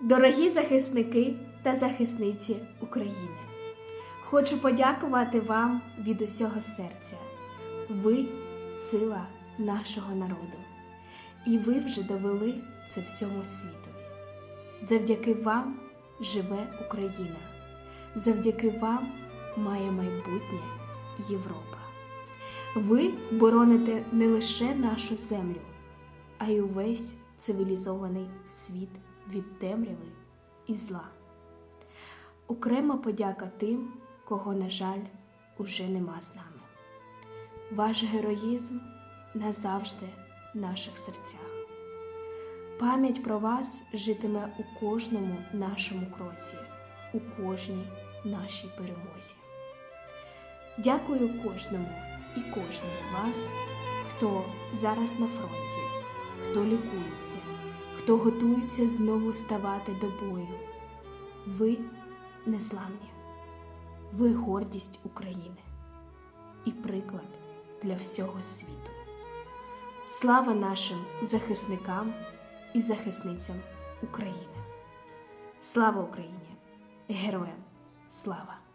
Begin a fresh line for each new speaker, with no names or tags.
Дорогі захисники та захисниці України, хочу подякувати вам від усього серця. Ви сила нашого народу, і ви вже довели це всьому світу. Завдяки вам живе Україна, завдяки вам має майбутнє Європа. Ви бороните не лише нашу землю, а й увесь цивілізований світ від темряви і зла. Окрема подяка тим, кого, на жаль, уже нема з нами. Ваш героїзм назавжди в наших серцях. Пам'ять про вас житиме у кожному нашому кроці, у кожній нашій перемозі. Дякую кожному і кожній з вас, хто зараз на фронті, хто лікується, хто готується знову ставати до бою. Ви незламні, ви гордість України і приклад для всього світу. Слава нашим захисникам і захисницям України! Слава Україні! Героям слава!